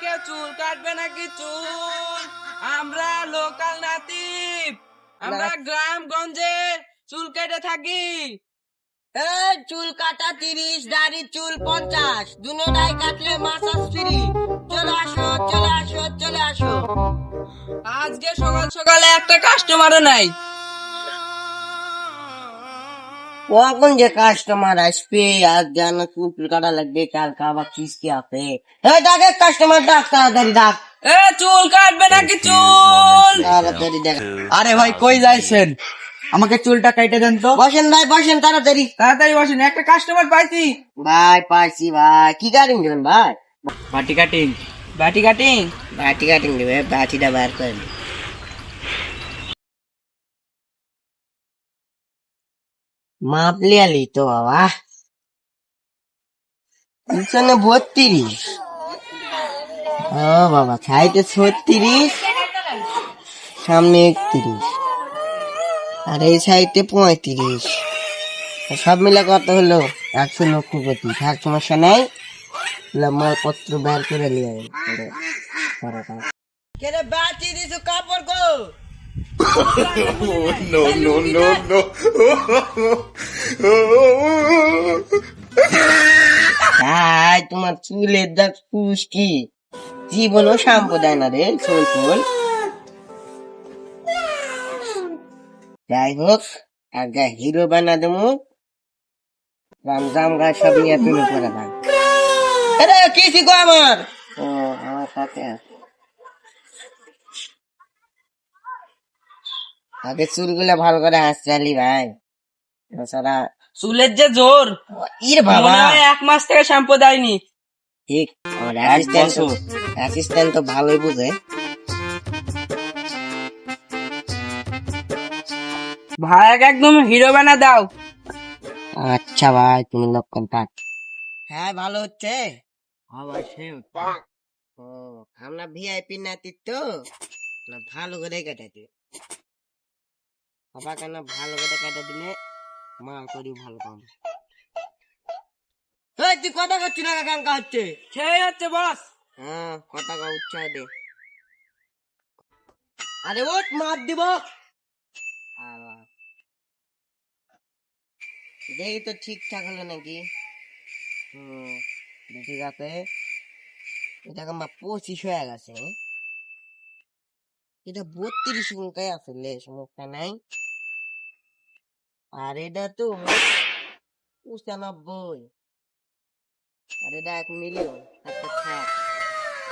কেউ চুল কাটবে নাকি চুল? আমরা লোকাল নাতিব আমরা গ্রামগঞ্জে চুল কেটে থাকি। এই চুল কাটা তিরিশ দাড়ি চুল পঞ্চাশ। দুটাই কাটলে মাসাজ ফ্রি। চলে আসো চলে আসো চলে আসো। আজকে সকাল সকালে একটা কাস্টমারও নাই। কখন যে কাস্টমার আসবে আজ যেন চুল কাটা লাগবে কালকে আবার কিস্তি আছে এই ডাকে কাস্টমার ডাক তাড়াতাড়ি ডাক এ চুল কাটবে নাকি চুল তাড়াতাড়ি ডাক আরে ভাই কই যাইছেন? আমাকে চুলটা কাইটে দেন তো। বসেন ভাই বসেন তাড়াতাড়ি তাড়াতাড়ি বসেন একটা কাস্টমার পাইছি। ভাই পাইছি ভাই। কি কাটিং দেবেন ভাই? বাটি কাটিং। বাটি কাটিং। বাটি কাটিং দেবে বাটিটা বার করেন। মাপ লিয়ালি তো বাবা। পিছনে বত্রিশ। ও বাবা, খাইতে ছত্রিশ, সামনে একত্রিশ। আর এই সাইডে পঁয়ত্রিশ। সব মিলে কত হলো? একশো লক্ষ কোটি থাক, সমস্যা নাই। পত্র বের করে নিয়ে কেরে বাঁচি দিছো কাপড় গো তাই তোমার চুলের দাগ পুষ্টি। জীবনও শ্যাম্পু দেয় না রে চুল ফুল যাই হোক আগে হিরো বানা দেবো রামজাম গাছ সব নিয়ে তুমি করে থাক। আরে কি শিখো আমার? ও আমার সাথে আছে। আগে চুলগুলো ভালো করে হাসচালি ভাই। তাছাড়া চুলের যে জোর ইরে বাবা। এক মাস থেকে শ্যাম্পু দেয়নি। ঠিক আমার অ্যাসিস্ট্যান্ট তো অ্যাসিস্ট্যান্ট তো ভালোই বুঝে। ভাইয়াকে একদম হিরো বানা দাও। আচ্ছা ভাই তুমি লক্ষণ থাক হ্যাঁ ভালো হচ্ছে। অবশ্যই ও আমরা ভিআইপি নাতি তো। ভালো করে কাটাতে বাবা কেন ভালো করে কাটা দিলে মাল করি ভালো পাবো। এই তুই কথা করছি না কাঙ্কা হচ্ছে। সেই হচ্ছে বস হ্যাঁ কথা কা দে। আরে ওট মার দিব। দেখি তো ঠিকঠাক হলো নাকি? হুম ঠিক আছে এটা আমার পঁচিশ হয়ে গেছে। এটা বত্রিশ সংখ্যায় আছে লে সমস্যা নাই। আর এটা তো পঁচানব্বই আর এটা এক মিলিয়ন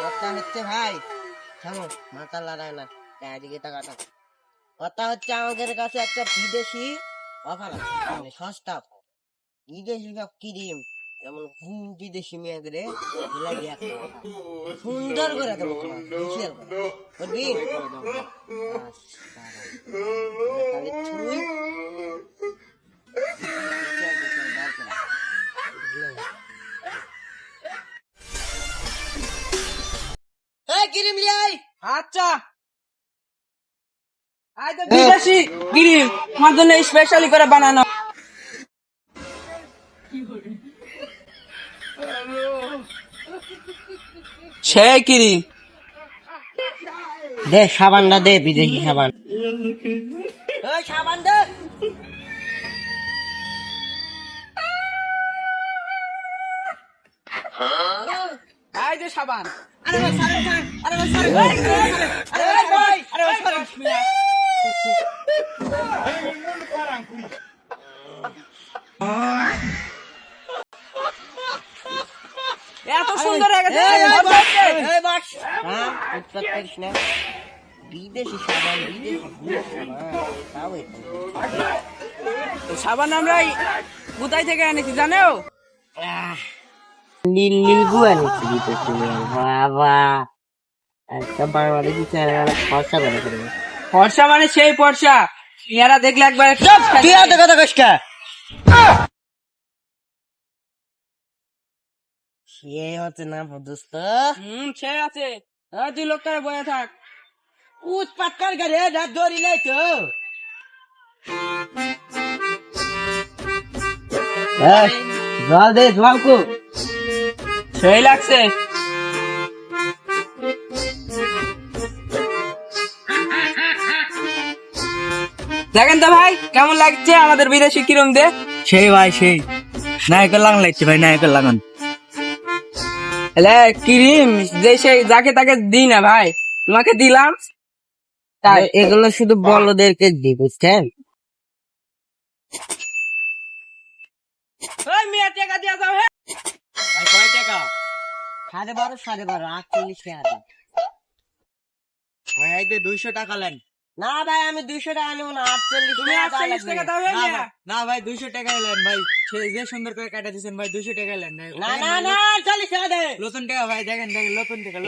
কথা হচ্ছে ভাই? থামো, মাথা লড়ায় না। চারিদিকে টাকাটা কথা হচ্ছে আমাদের কাছে একটা বিদেশি অফার আছে মানে সস্তা বিদেশি সব ক্রিম, যেমন হুম বিদেশি মেয়েদের। সুন্দর করে দেবো তোমার ক্রিম লিয়াই আচ্ছা। আইদা বিদেশি ক্রিম আমার জন্য স্পেশালি করে বানানো। সে ক্রিম দে সাবানটা দে বিদেশি সাবান। যে সাবান। আরে ভাই সাবান সাবান আরে ভাই সাবান। আরে ভাই আরে ভাই সাবান এত সুন্দর হয়ে গেছে। বিদেশি সাবান বিদেশি সাবান। আমরা কোথায় থেকে এনেছি জানো? নীল নীল গুয়া নিচ্ছি নিয়ে। বাবা একটা বাংলাদেশি চ্যানেল খরচা করে ফেলবে ফর্সা মানে সেই ফর্সা ইয়ারা দেখলে একবার তুই এত কথা কইস কা? সে হচ্ছে না দোস্ত। হুম সে আছে। তুই লোকটা বয়ে থাক। উৎপাত কর করে রাত ধরিলে তো। জল দে জল কো। সেই লাগছে। দেখেন তো ভাই কেমন লাগছে আমাদের বিদেশি কিরম দে? সেই ভাই সেই। নায়কের লাগান লাগছে ভাই নায়কের লাগান। কিরিম যে সেই যাকে তাকে দিই না ভাই তোমাকে দিলাম। তাই। এগুলো শুধু বলদেরকে দি বুঝছেন? ওই টেকা দিয়া যাও সাড়ে বারো সাড়ে বারো আটচল্লিশ টাকা দাম। ভাই এই যে দুইশো টাকা নেন না ভাই আমি দুইশো টাকা নেব না আটচল্লিশ তুমি আটচল্লিশ টাকা দাও না ভাই, দুইশো টাকা নেন ভাই। যে সুন্দর করে কাটা দিচ্ছেন ভাই দুইশো টাকা নেন না না না চল্লিশ টাকা দে। নতুন টাকা ভাই দেখেন দেখেন নতুন টাকা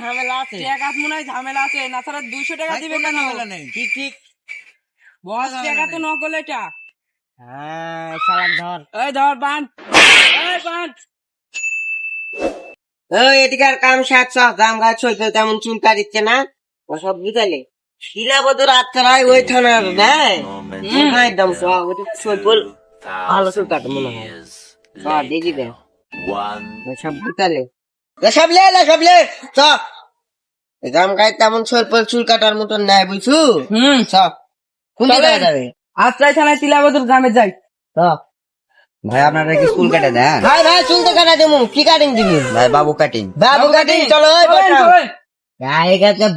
ঝামেলা আছে। টাকা মনে হয় ঝামেলা আছে না দুইশো টাকা দিবে কোনো? ঝামেলা নেই? ঠিক ঠিক বস টাকা তো নকল এটা। হ্যাঁ চালাক ধর। এই ধর বান এই বান ওই এদিকে আর কাম সাত সব গাম গাছ চলতে তেমন চিন্তা দিচ্ছে না? ও সব বুঝালে। শিলাবদুর আত্মারাই ওই থানার দেয় একদম। সব ওটা চলবল ভালো চুল কাটে মনে হয়। সব দেখি দে ও সব বুঝালে। সব লে লে সব লে। চ। গাম গায়ে তেমন চলপল চুল কাটার মতন নেয় বুঝছু? হুম। সব কোন। জায়গায় যাবে? আত্রাই থানায় তিলাবদুর গ্রামে যাই। ভাই আপনারা কি স্কুল কেটে দেন? ভাই ভাই চুল তো কাটা দেবো। কি কাটিং দিবি? ভাই বাবু কাটিং বাবু কাটিং চলো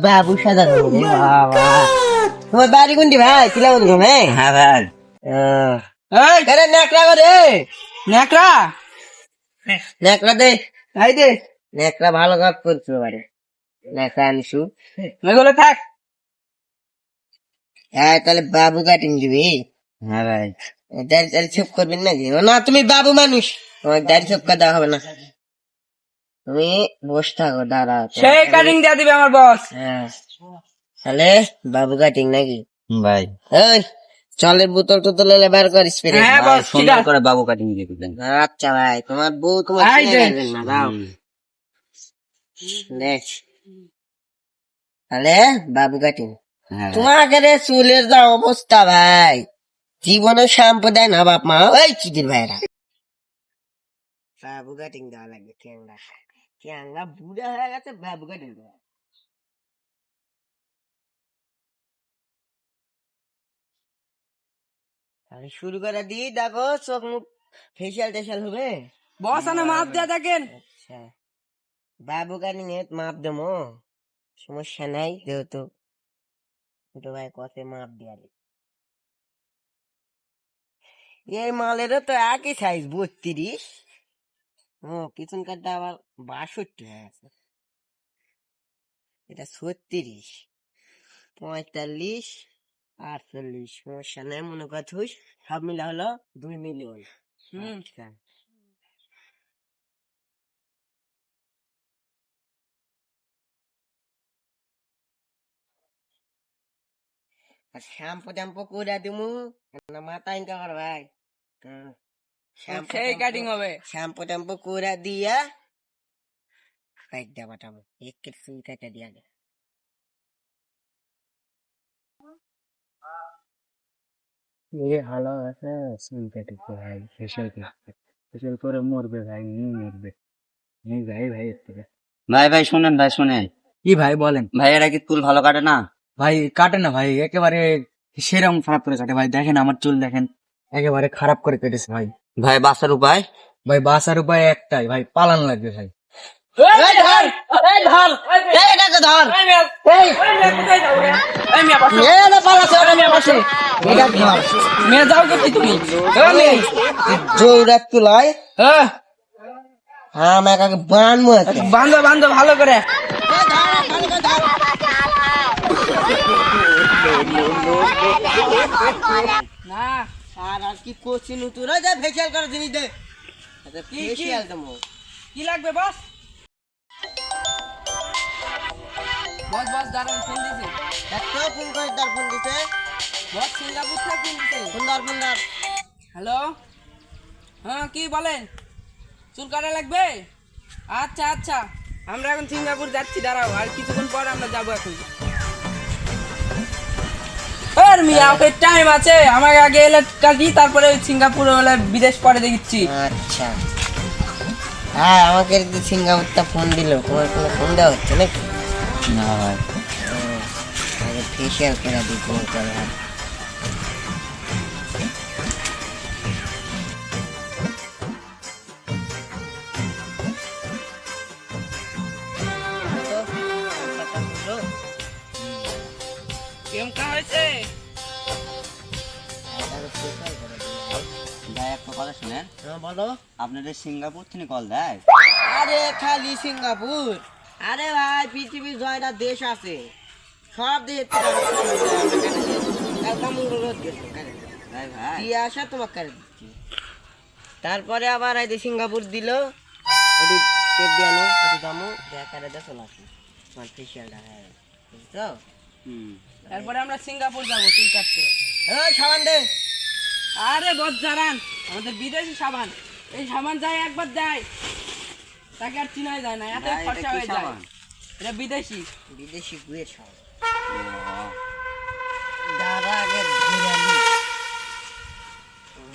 বাবু সাদা বাবা। তোমার বাড়ি কোনটি ভাই? কিলাবন ঘুমে হ্যাঁ ভাই। আরে নেকড়া করে নেকড়া নেকড়া দে। এই দে। নেকড়া ভালো কাজ করছ বাড়ি নেকড়া আনিসু এগুলো থাক। হ্যাঁ তাহলে বাবু কাটিং দিবি? হ্যাঁ ভাই। দাড়ি দাড়ি ছেপ করবেন নাকি? না তুমি বাবু মানুষ। তোমার দাড়ি ছেপ করে দেওয়া হবে না। তুমি বসে থাকো দাঁড়া সেই কাটিং দিয়ে দিবে আমার বস হ্যাঁ। তাহলে বাবু কাটিং নাকি? ভাই। এই চলের বোতল টোতল এলে বার কর স্প্রে হ্যাঁ ভাই, বস ঠিক সুন্দর করে বাবু কাটিং দিয়ে দিবেন। আচ্ছা ভাই তোমার বউ তোমার না দাও। দেখ। তাহলে বাবু কাটিং হ্যাঁ ভাই। তোমাকে রে চুলের যা অবস্থা ভাই। জীবনে শ্যাম্পু দেয় না বাপ মা ওই চিদির ভাইরা বাবু কাটিং দেওয়া লাগবে ক্যাংরা ক্যাংরা বুড়া হয়ে গেছে বাবু কাটিং দেওয়া। তাহলে শুরু করে দিই দেখো চোখ মুখ ফেসিয়াল টেসিয়াল হবে? বস আনে মাপ দিয়ে দেখেন। আচ্ছা। বাবু কাটিং এ মাপ দেবো? সমস্যা নাই যেহেতু ছোট ভাই কত মাপ দেওয়া এই মালেরও তো একই সাইজ বত্রিশ। ও পিছন কাঠটা আবার বাষট্টি হয়ে আছে। এটা ছত্রিশ পঁয়তাল্লিশ আটচল্লিশ। সমস্যা নেই মনে করছিস সব মিলা হলো দুই মিলিয়ন হুম। শ্যাম্পু ট্যাম্পু করে দিমু না মাথা কর ভাই। সেই কাটিং হবে শ্যাম্পু ট্যাম্পু করে দিয়া কাট দেওয়া বাটাবো এক কেট কেটে দিয়া দে এ ভালো আছে চুল কেটে ভাই ফেসিয়াল ফেসিয়াল করে মরবে ভাই নিয়ে মরবে নিয়ে যাই ভাই এর থেকে ভাই ভাই শুনেন ভাই শুনেন কি ভাই বলেন ভাই এরা কি চুল ভালো কাটে না ভাই কাটে না ভাই একেবারে সেরকম খারাপ করে কাটে। ভাই দেখেন আমার চুল দেখেন। একেবারে খারাপ করে কেটেছে ভাই। ভাই বাসার উপায়? ভাই বাসার উপায় একটাই ভাই পালান লাগবে ভাই। এই ধর! এই ধর! এই এটাকে ধর! এই মিয়া, এই! এই মিয়া, কোথায় যাও রে? এই মিয়া, বসো। এই এটা পালাছে ওটা নিয়ে বসে। এটা ধর মিয়া, যাও কোথায় তুমি? এই মিয়া, জৌরা তুলায় হ্যাঁ, হ্যাঁ। বান্ধো বান্ধো ভালো করে। না আর আর কি করছিস তোরা যা ফেসিয়াল করে জিনিস দে। ফেসিয়াল দেবো? কি লাগবে বস? বস বস দাঁড়ান ফোন দিছে। একটা ফোন করে তার ফোন দিতে বস সিঙ্গাপুর থেকে ফোন দিছে। সুন্দর সুন্দর। হ্যালো? হ্যাঁ কি বলেন? চুল কাটা লাগবে? আচ্ছা আচ্ছা। আমরা এখন সিঙ্গাপুর যাচ্ছি দাঁড়াও। আর কিছুক্ষণ পর আমরা যাব এখন। আর মিয়া ওকে টাইম আছে। আমাকে আগে এলে কাটি তারপরে সিঙ্গাপুর হলে বিদেশ পরে দেখছি। আচ্ছা। হ্যাঁ আমাকে সিঙ্গাপুরটা ফোন দিল তোমার কোনো ফোন দেওয়া হচ্ছে নাকি? না ভাই। আগে ফেসিয়াল করে দিই ফোন করে। বলো। আপনাদের সিঙ্গাপুর থেকে কল দেয়? আরে খালি সিঙ্গাপুর। আরে ভাই পৃথিবীর জয়টা দেশ আছে। সব দেশ ভাই। দিয়ে আসা তোমাকে দিচ্ছি। তারপরে আবার এই সিঙ্গাপুর দিল। ওটি টেপ দিয়ে আনো ওটি দামো দেখারে দিয়ে চলে আসি তোমার ফেসিয়ালটা হ্যাঁ। বুঝছ? হুম। তারপরে আমরা সিঙ্গাপুর যাব চুল কাটতে। ওই সাবান দে। আরে বজ্জারান আমাদের বিদেশি সাবান। এই সাবান যায় একবার যায় তাকে আর চিনাই যায় না এত খরচা হয়ে যায়। এটা বিদেশি। বিদেশি গুয়ের সাবান। ও, আগে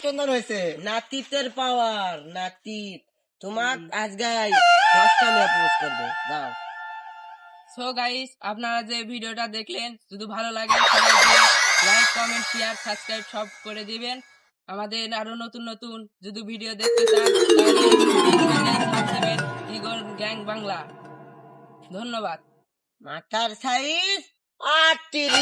সুন্দর হয়েছে। নাতিতের পাওয়ার নাতিত। তোমার আজকে দশটা মেয়ে পোস্ট করবে। যাও। সো গাইস আপনারা যে ভিডিওটা দেখলেন যদি ভালো লাগে লাইক কমেন্ট শেয়ার সাবস্ক্রাইব সব করে দিবেন। আমাদের আরও নতুন নতুন যদি ভিডিও দেখতে চান, তাহলে ইগর গ্যাং বাংলা ধন্যবাদ। মাথার সাইজ আটত্রিশ।